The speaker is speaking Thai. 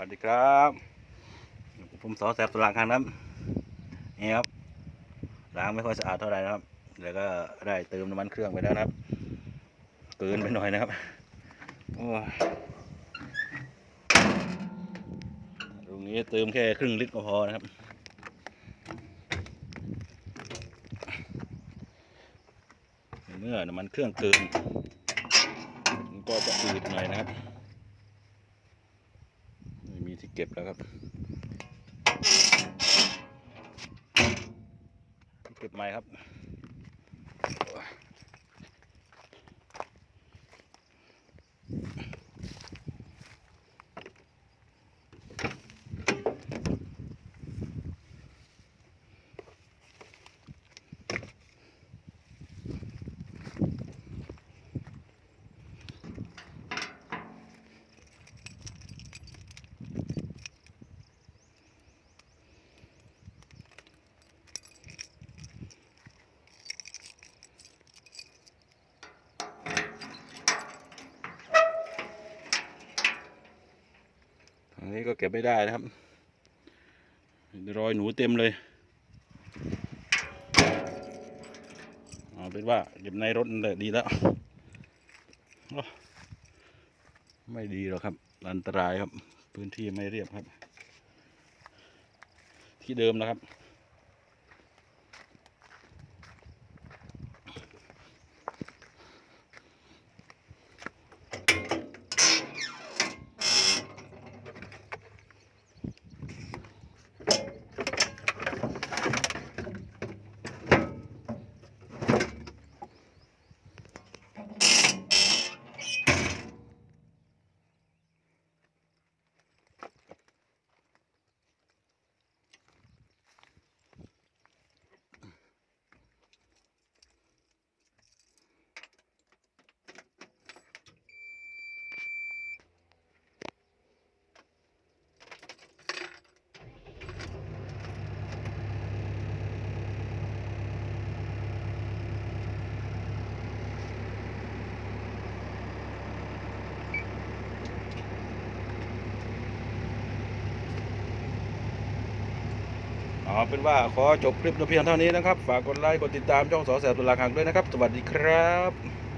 วัสดีครับผมสอแสบตลางคารครับนี่ครับล้างไม่ค่อยสะอาดเท่าไหร่นะครับ แล้วก็ได้เติมน้ำมันเครื่องไปแล้วนะครับเกินไปหน่อยนะครับโอ้ตรงนี้เติมแค่ครึ่งลิตรก็พอนะครับเมื่อน้ำมันเครื่องเกินมันก็จะอืดหน่อยนะครับ เก็บแล้วครับ เก็บใหม่ครับ อันนี้ก็เก็บไม่ได้นะครับ รอยหนูเต็มเลยเอาเป็นว่าเก็บในรถนั่นแหละดีแล้ว ไม่ดีหรอกครับ อันตรายครับ พื้นที่ไม่เรียบครับ ที่เดิมนะครับ เอาเป็นว่าขอจบคลิปเพียงเท่านี้นะครับ ฝากกดไลค์กดติดตามช่องสอแสบตุลาคังด้วยนะครับ สวัสดีครับ